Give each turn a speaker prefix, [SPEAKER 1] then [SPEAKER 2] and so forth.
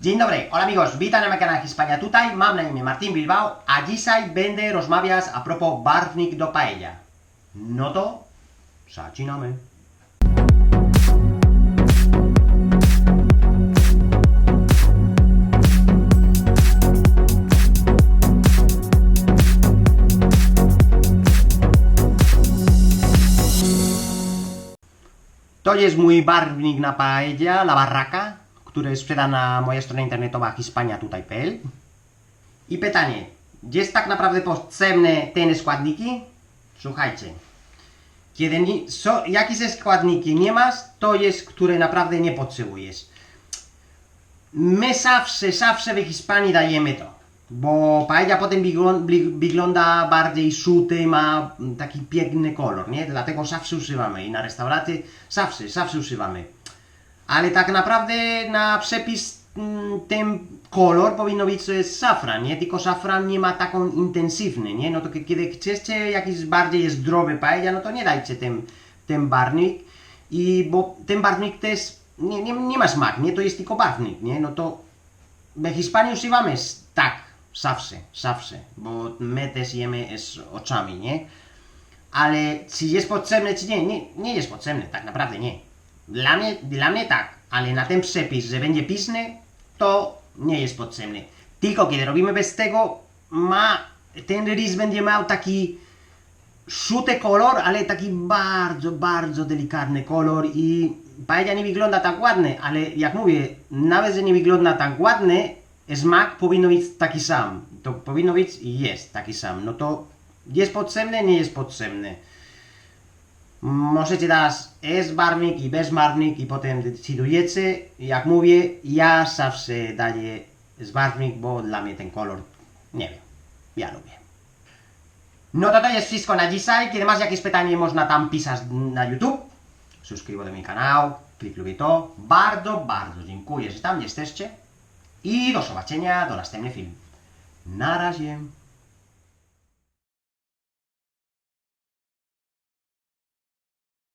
[SPEAKER 1] Dzień hola amigos, witam na kanale Hiszpania tutaj, mam na imię Martin Bilbao, a dzisiaj będę rozmawiać a propos barwnik do paella. No to zaczynamy. To jest mój barwnik na paella, la barraca, który sprzeda na mojej stronie internetowej hiszpania.tutaj.pl I pytanie, jest tak naprawdę potrzebne te składniki? Słuchajcie, kiedy nie, so, jakieś składniki nie masz, to jest, które naprawdę nie potrzebujesz. My zawsze, zawsze w Hiszpanii dajemy to, bo paella potem wygląda bardziej żółty, ma taki piękny kolor, nie? Dlatego zawsze używamy i na restauracji zawsze, zawsze używamy. Ale tak naprawdę na przepis mm, ten kolor powinno być jest safran, nie? Tylko safran nie ma taką intensywny, nie? No to kiedy chcecie jakiś bardziej zdrowy paella, no to nie dajcie ten, ten barwnik. I bo ten barwnik też nie, nie, nie ma smak, nie? To jest tylko barwnik, nie? No to w Hiszpanii używamy tak, zawsze, zawsze, bo my też jemy z oczami, nie? Ale czy jest potrzebne, czy nie? Nie, nie jest potrzebne, tak naprawdę nie. Dla mnie, dla mnie tak, ale na ten przepis, że będzie pisny, to nie jest potrzebny. Tylko kiedy robimy bez tego, ma, ten rys będzie miał taki żółty kolor, ale taki bardzo, bardzo delikatny kolor i paella nie wygląda tak ładnie, ale jak mówię, nawet że nie wygląda tak ładnie, smak powinno być taki sam. To powinno być i jest taki sam. No to jest potrzebne, nie jest potrzebne. Możecie dać z barwnik i bez barwnik i potem decydujecie. Jak mówię, ja zawsze daję z barwnik, bo dla mnie ten kolor, nie wiem, ja lubię. No to to jest wszystko na dzisiaj. Kiedy masz jakieś pytanie, można tam pisać na YouTube. Subskrybuj do mój kanał, klik lubię to. Bardzo, bardzo dziękuję, że tam jesteście. I do zobaczenia do następnego filmu. Na razie.